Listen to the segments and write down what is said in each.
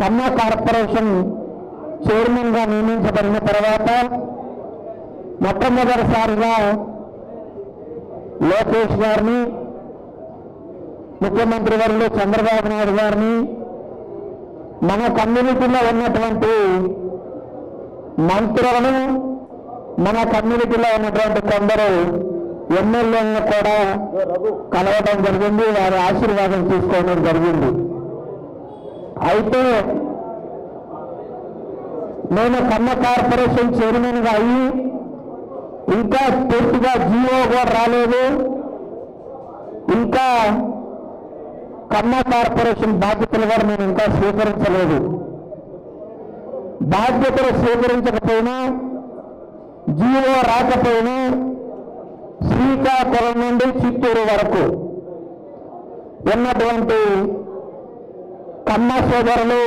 కన్నా కార్పొరేషన్ చైర్మన్గా నియమించబడిన తర్వాత మొట్టమొదటిసారిగా లోకేష్ గారిని ముఖ్యమంత్రి వర్యులు చంద్రబాబు నాయుడు గారిని మన కమ్యూనిటీలో ఉన్నటువంటి మంత్రులను మన కమ్యూనిటీలో ఉన్నటువంటి కొందరు ఎమ్మెల్యేలను కూడా కలవడం జరిగింది వారి ఆశీర్వాదం తీసుకోవడం జరిగింది. అయితే నేను కన్న కార్పొరేషన్ చైర్మన్గా అయ్యి ఇంకా పూర్తిగా జియో కూడా రాలేదు. ఇంకా కన్నా కార్పొరేషన్ బాధ్యతలు కూడా నేను ఇంకా స్వీకరించలేదు. బాధ్యతలు స్వీకరించకపోయినా జియో రాకపోయినా శ్రీకాకుళం నుండి చిత్తూరు వరకు ఉన్నటువంటి కమ్మ సోదరులు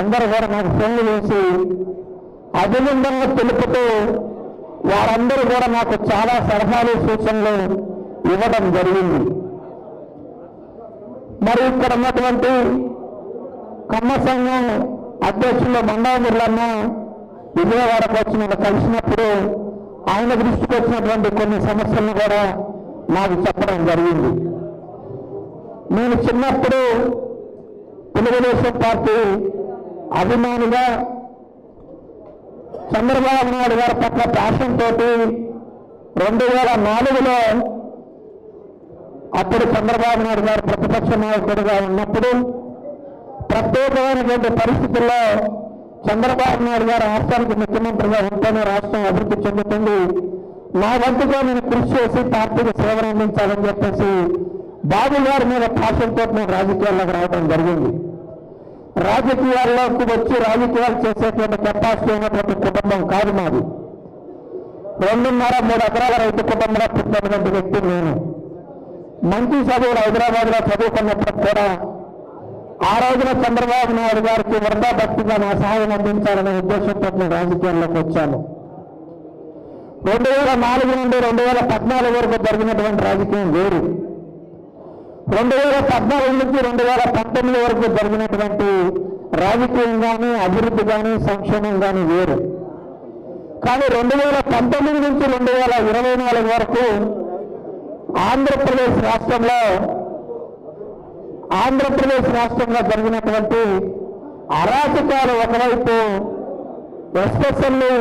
అందరూ కూడా నాకు ఫోన్లు చేసి అభినందనలు తెలుపుతూ వారందరూ కూడా నాకు చాలా సలహాలు సూచనలు ఇవ్వడం జరిగింది. మరి ఇక్కడ ఉన్నటువంటి కమ్మ సంఘం అధ్యక్షులు మండవమురన్న విజయవాడకు వచ్చిన కలిసినప్పుడు ఆయన దృష్టికి వచ్చినటువంటి కొన్ని సమస్యలను కూడా నాకు చెప్పడం జరిగింది. నేను చిన్నప్పుడు తెలుగుదేశం పార్టీ అభిమానిగా చంద్రబాబు నాయుడు గారి పట్ల ప్యాషన్ తోటి రెండు వేల నాలుగులో అప్పుడు చంద్రబాబు నాయుడు గారు ప్రతిపక్ష నాయకుడిగా ఉన్నప్పుడు ప్రత్యేకమైనటువంటి పరిస్థితుల్లో చంద్రబాబు నాయుడు గారు రాష్ట్రానికి ముఖ్యమంత్రిగా ఉంటేనే రాష్ట్రం అభివృద్ధి చెందుతుంది. నా వంతుగా నేను కృషి చేసి పార్టీకి సేవలు అందించాలని చెప్పేసి బాబు గారి మీద పాషంతో నేను రాజకీయాల్లోకి రావడం జరిగింది. రాజకీయాల్లోకి వచ్చి రాజకీయాలు చేసేటువంటి కెపాసిటీ అయినటువంటి కుటుంబం కాదు మాది. రెండున్నర మూడు ఎకరాల రైతు కుటుంబంలో పుట్టినటువంటి వ్యక్తి నేను. మంచి చదువులు హైదరాబాద్లో చదువుకున్నప్పుడు కూడా ఆ రోజున చంద్రబాబు నాయుడు గారికి వృధా భక్తిగా నా సహాయం అందించాలనే ఉద్దేశంతో నేను రాజకీయాల్లోకి వచ్చాను. రెండు వేల నాలుగు నుండి రెండు వేల పద్నాలుగు వరకు జరిగినటువంటి రాజకీయం వేరు. రెండు వేల పద్నాలుగు నుంచి రెండు వేల పంతొమ్మిది వరకు జరిగినటువంటి రాజకీయం కానీ అభివృద్ధి కానీ సంక్షేమం కానీ వేరు. కానీ రెండు వేల పంతొమ్మిది నుంచి రెండు వేల ఇరవై నాలుగు వరకు ఆంధ్రప్రదేశ్ రాష్ట్రంలో ఆంధ్రప్రదేశ్ రాష్ట్రంలో జరిగినటువంటి అరాచకాలు ఒకవైపు ఎస్పెషల్లీ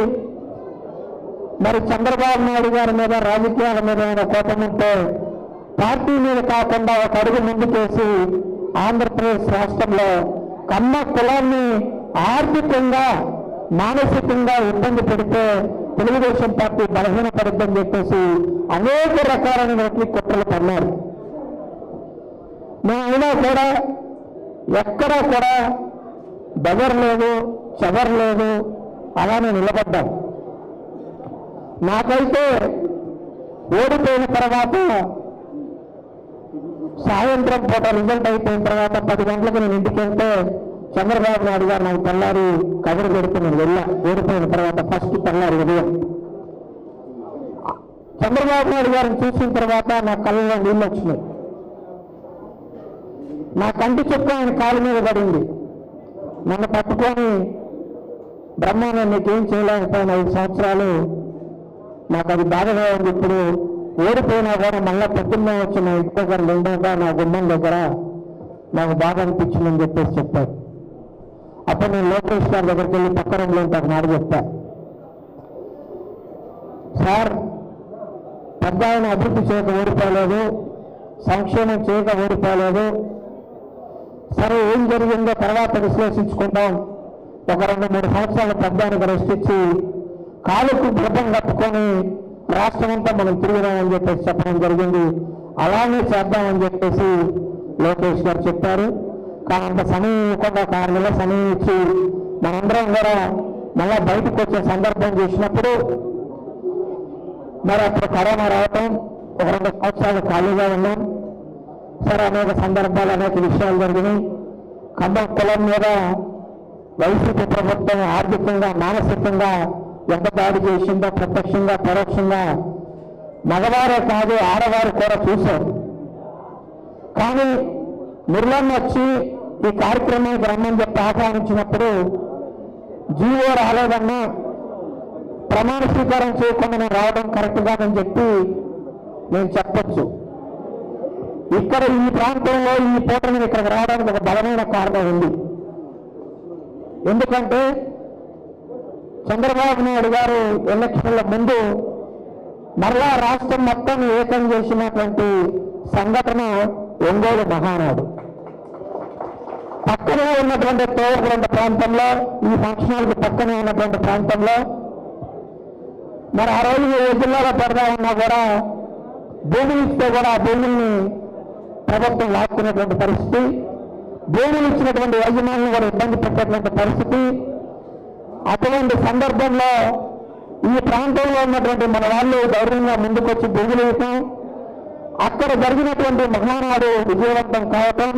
మరి చంద్రబాబు నాయుడు గారి మీద రాజకీయాల మీద ఆయన కోపం ఉంటే పార్టీ మీద కాకుండా ఒక అడుగు ముందుకేసి ఆంధ్రప్రదేశ్ రాష్ట్రంలో కన్న కులాన్ని ఆర్థికంగా మానసికంగా ఇబ్బంది పెడితే తెలుగుదేశం పార్టీ బలహీనపడుద్దని చెప్పేసి అనేక రకాలైనటువంటి కుట్రలు పన్నారు మేమైనా కూడా ఎక్కడా కూడా బెదరలేదు లేదు అలానే నిలబడ్డాం. నాకైతే ఓడిపోయిన తర్వాత సాయంత్రం పూట రిజల్ట్ అయిపోయిన తర్వాత పది గంటలకు నేను ఇంటికి వెళ్తే చంద్రబాబు నాయుడు గారు నాకు తెల్లారి కబురు పెడుతూ నేను వెళ్ళా. ఓడిపోయిన తర్వాత ఫస్ట్ తెల్లారి ఉదయం. చంద్రబాబు నాయుడు గారిని చూసిన తర్వాత నా కళ్ళలో నీళ్ళు వచ్చినాయి. నా కంటి చుక్క ఆయన కాలు మీద పడింది. నన్ను పట్టుకొని బ్రహ్మాండం నీకేం చేయలేకపోయిన ఐదు సంవత్సరాలు నాకు అది బాధగా ఉంది ఇప్పుడు. ఓడిపోయినా కూడా మళ్ళీ పొద్దున్నే వచ్చి నా ఇంటి దగ్గర నిండాక నా గుమ్మం దగ్గర నాకు బాధ అనిపించిందని చెప్పేసి చెప్పారు. అప్పుడు నేను లోకేష్ గారి దగ్గరికి వెళ్ళి పక్క రూమ్లో ఉంటాను మాట సార్ పెద్ద ఆయన అభివృద్ధి చేయక ఓడిపోలేదు సంక్షేమం చేయక ఓడిపోలేదు. సరే ఏం జరిగిందో తర్వాత విశ్లేషించుకుంటాం ఒక రెండు మూడు సంవత్సరాల పెద్దానికి రెస్ట్ ఇచ్చి కాలుకు గర్భం కట్టుకొని రాష్ట్రం అంతా మనం తిరుగుదామని చెప్పేసి చెప్పడం జరిగింది. అలానే చేద్దామని చెప్పేసి లోకేష్ గారు చెప్పారు. కానీ అంత సమయం ఇవ్వకుండా ఒక ఆరు సమయం ఇచ్చి మనందరం కూడా మళ్ళా బయటకు వచ్చే సందర్భం చూసినప్పుడు మరి అప్పుడు కరోనా రావటం ఒక రెండు సంవత్సరాలు ఖాళీగా ఉన్నాం. సరే అనేక సందర్భాలు అనేక విషయాలు జరిగినాయి. ఖమ్మం కులం మీద వైసీపీ ప్రభుత్వం ఆర్థికంగా మానసికంగా ఎంత దాడి చేసిందో ప్రత్యక్షంగా పరోక్షంగా మగవారే కాదు ఆడవారు కూడా చూశారు. కానీ మురళన్న వచ్చి ఈ కార్యక్రమానికి రమ్మని చెప్పి ఆహ్వానించినప్పుడు జీవో రాలేదన్నా ప్రమాణ స్వీకారం చేయకుండా నేను రావడం కరెక్ట్ కాదని చెప్పి నేను చెప్పచ్చు. ఇక్కడ ఈ ప్రాంతంలో ఈ పూట నేను ఇక్కడికి రావడానికి ఒక బలమైన కారణం ఉంది. ఎందుకంటే చంద్రబాబు నాయుడు గారు ఎలక్షన్ల ముందు మరలా రాష్ట్రం మొత్తం ఏకం చేసినటువంటి సంఘటన ఒంగోలు మహానాడు. పక్కనే ఉన్నటువంటి తోవకొండ ప్రాంతంలో ఈ ఫంక్షనాలకు పక్కనే ఉన్నటువంటి ప్రాంతంలో మరి ఆ రోజు ఏ జిల్లాలో పెడదా ఉన్నా కూడా భూములు ఇస్తే కూడా ఆ భూముల్ని ప్రభుత్వం లాక్కునేటువంటి పరిస్థితి భూములు ఇచ్చినటువంటి యజమానులు కూడా ఇబ్బంది పెట్టేటువంటి పరిస్థితి అటువంటి సందర్భంలో ఈ ప్రాంతంలో ఉన్నటువంటి మన వాళ్ళు ధైర్యంగా ముందుకొచ్చి భూములు అక్కడ జరిగినటువంటి మహానాడు విజయవంతం కావటం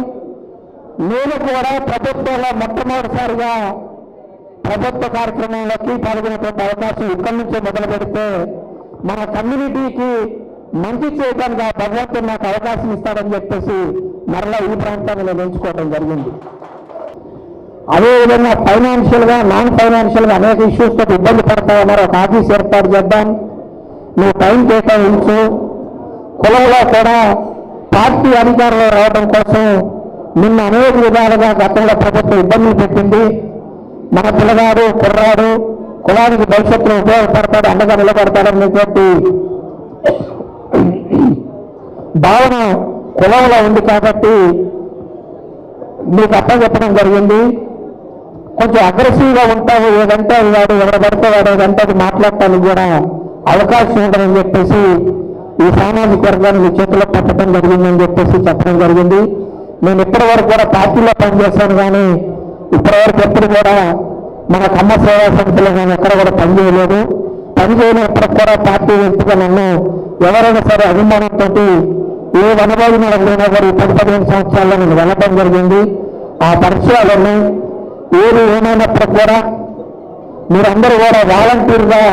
నేను కూడా ప్రభుత్వంలో మొట్టమొదటిసారిగా ప్రభుత్వ కార్యక్రమంలోకి పాల్గొనేటువంటి అవకాశం ఇక్కడి నుంచే మొదలు పెడితే మన కమ్యూనిటీకి మంచి చేయడానికి ఆ భగవంతుడు నాకు అవకాశం ఇస్తాడని చెప్పేసి మరలా ఈ ప్రాంతాన్ని నేను ఎంచుకోవడం జరిగింది. అదేవిధంగా ఫైనాన్షియల్గా నాన్ ఫైనాన్షియల్గా అనేక ఇష్యూస్తో ఇబ్బంది పడతా ఉన్నారు ఒక ఆఫీస్ ఏర్పాటు చేద్దాం. నువ్వు టైం కేటాయించు. కులంలో కూడా పార్టీ అధికారంలో రావడం కోసం నిన్న అనేక విధాలుగా గతంలో ప్రభుత్వం ఇబ్బందులు పెట్టింది. మన పిల్లగాడు కుర్రాడు కులానికి భవిష్యత్తులో ఉపయోగపడతాడు అండగా నిలబడతాడనేటువంటి భావన కులంలో ఉంది కాబట్టి మీకు అప్పచెప్పడం జరిగింది. కొంచెం అగ్రెసివ్గా ఉంటావు ఏదంటే అది వాడు ఎవరు పడితే వాడు ఏదంటే అది మాట్లాడటానికి కూడా అవకాశం ఉంటుందని చెప్పేసి ఈ సామాజిక వర్గాన్ని మీ చేతిలో పెట్టడం జరిగిందని చెప్పేసి చెప్పడం జరిగింది. నేను ఇప్పటి వరకు కూడా పార్టీలో పనిచేశాను కానీ ఇప్పటి వరకు ఎప్పుడు కూడా మన కమ్మ సేవా సమితిలో నేను ఎక్కడ కూడా పనిచేయలేదు పనిచేయనప్పటికి కూడా పార్టీ ఎంపిక నన్ను ఎవరైనా సరే అభిమానంతో ఏ వనభోజన వెళ్ళినా కూడా ఈ పది పదిహేను సంవత్సరాల్లో నేను వెళ్ళడం జరిగింది. ఆ పరిచయాలను ఏది ఏమైనప్పటికి కూడా మీరందరూ కూడా వాలంటీర్గా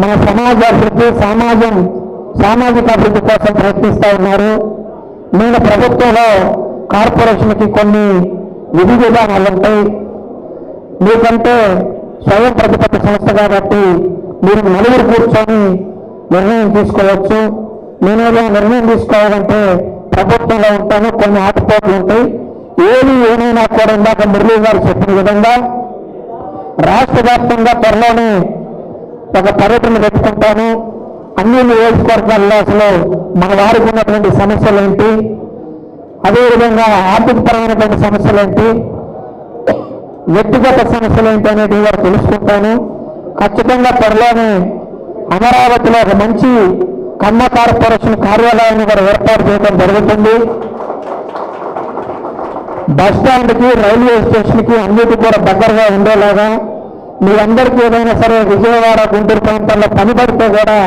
మన సమాజ అభివృద్ధి సమాజం సామాజిక అభివృద్ధి కోసం ప్రయత్నిస్తూ ఉన్నారు. నేను ప్రభుత్వంలో కార్పొరేషన్కి కొన్ని విధి విధానాలు ఉంటాయి. మీకంటే స్వయం ప్రతిపత్తి సంస్థ కాబట్టి మీరు నలుగురు కూర్చొని నిర్ణయం తీసుకోవచ్చు. నేను నిర్ణయం తీసుకోవాలంటే ప్రభుత్వంలో ఉంటాను కొన్ని ఆటపోట్లు ఉంటాయి. ఏది ఏమైనా కూడా ఇందాక మురళీ గారు చెప్పిన విధంగా రాష్ట్ర వ్యాప్తంగా త్వరలోనే ఒక పర్యటన పెట్టుకుంటాను అన్ని నియోజకవర్గాల్లో అసలు మన వారికి ఉన్నటువంటి సమస్యలు ఏంటి? అదేవిధంగా ఆర్థికపరమైనటువంటి సమస్యలు ఏంటి? వ్యక్తిగత సమస్యలు ఏంటి అనేది తెలుసుకుంటాను ఖచ్చితంగా త్వరలోనే అమరావతిలో ఒక మంచి కమ్మ కార్పొరేషన్ కార్యాలయాన్ని కూడా ఏర్పాటు చేయడం జరుగుతుంది. బస్ స్టాండ్కి రైల్వే స్టేషన్కి అన్నిటి కూడా దగ్గరగా ఉండేలాగా మీరందరికీ ఏదైనా సరే విజయవాడ గుంటూరు ప్రాంతాల్లో పని పడితే కూడా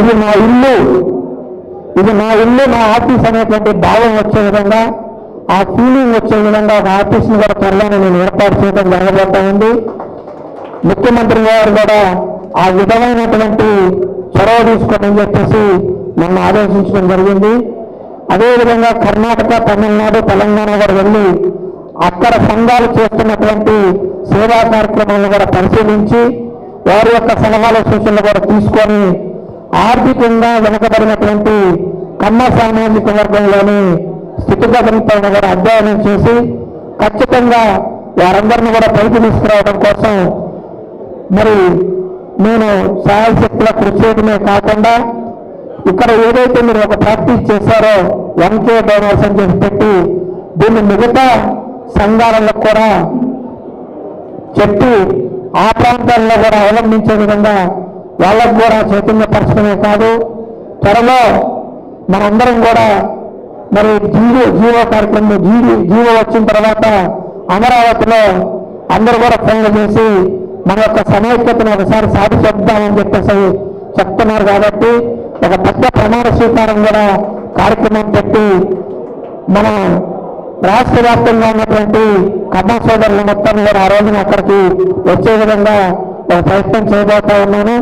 ఇది నా ఇల్లు. ఇది నా ఇల్లు నా ఆఫీస్ అనేటువంటి భావం వచ్చే విధంగా ఆ ఫీలింగ్ వచ్చే విధంగా ఒక ఆఫీస్ని కూడా త్వరలోనే నేను ఏర్పాటు చేయడం జరగబోతా ఉంది. ముఖ్యమంత్రి గారు కూడా ఆ విధమైనటువంటి చొరవ తీసుకోమని చెప్పేసి నన్ను ఆదేశించడం జరిగింది. అదేవిధంగా కర్ణాటక తమిళనాడు తెలంగాణ కూడా వెళ్ళి అక్కడ సంఘాలు చేస్తున్నటువంటి సేవా కార్యక్రమాలను కూడా పరిశీలించి వారి యొక్క సలహాలు సూచనలు కూడా తీసుకొని ఆర్థికంగా వెనుకబడినటువంటి కమ్మ సామాజిక వర్గంలోని స్థితిగతులపైన కూడా అధ్యయనం చేసి ఖచ్చితంగా వారందరిని కూడా పైకి తీసుకురావడం కోసం మరి నేను సాయశక్తిలో కృషి చేయడమే కాకుండా ఇక్కడ ఏదైతే మీరు ఒక ప్రాక్టీస్ చేశారో ఎంకే కే డోనర్స్ అని చెప్పి పెట్టి దీన్ని మిగతా సంఘాలలో కూడా చెప్పి ఆ ప్రాంతాల్లో కూడా అవలంబించే విధంగా వాళ్ళకు కూడా చైతన్యపరచడమే కాదు త్వరలో మనందరం కూడా మరి జీవో జీవో కార్యక్రమం జీవి జీవో వచ్చిన తర్వాత అమరావతిలో అందరూ కూడా ఫోన్లు చేసి మన యొక్క సమైక్యతను ఒకసారి సాధి చెప్దామని చెప్పేసి చెప్తున్నారు కాబట్టి ఒక పెద్ద ప్రమాణ స్వీకారం కూడా కార్యక్రమం పెట్టి మన రాష్ట్ర వ్యాప్తంగా ఉన్నటువంటి కమ్మ సోదరులు మొత్తం కూడా ఆ రోజున అక్కడికి వచ్చే విధంగా ఒక ప్రయత్నం చేయబోతా ఉన్నాను.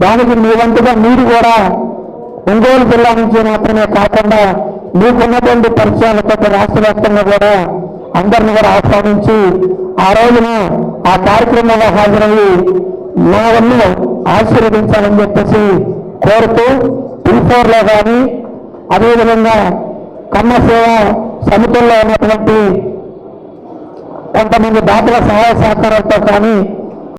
దానికి మీ వంతుగా మీరు కూడా ఒంగోలు జిల్లా నుంచి మాత్రమే కాకుండా మీకున్నటువంటి పరిచయాలతో రాష్ట్ర వ్యాప్తంగా కూడా అందరిని కూడా ఆహ్వానించి ఆ రోజున ఆ కార్యక్రమంలో హాజరయ్యి నా వల్ల ఆశీర్వదించాలని చెప్పేసి కోరుతూ లో కానీ అదేవిధంగా కమ్మ సేవ సమితుల్లో ఉన్నటువంటి కొంతమంది దాతల సహాయ సహకారాలతో కానీ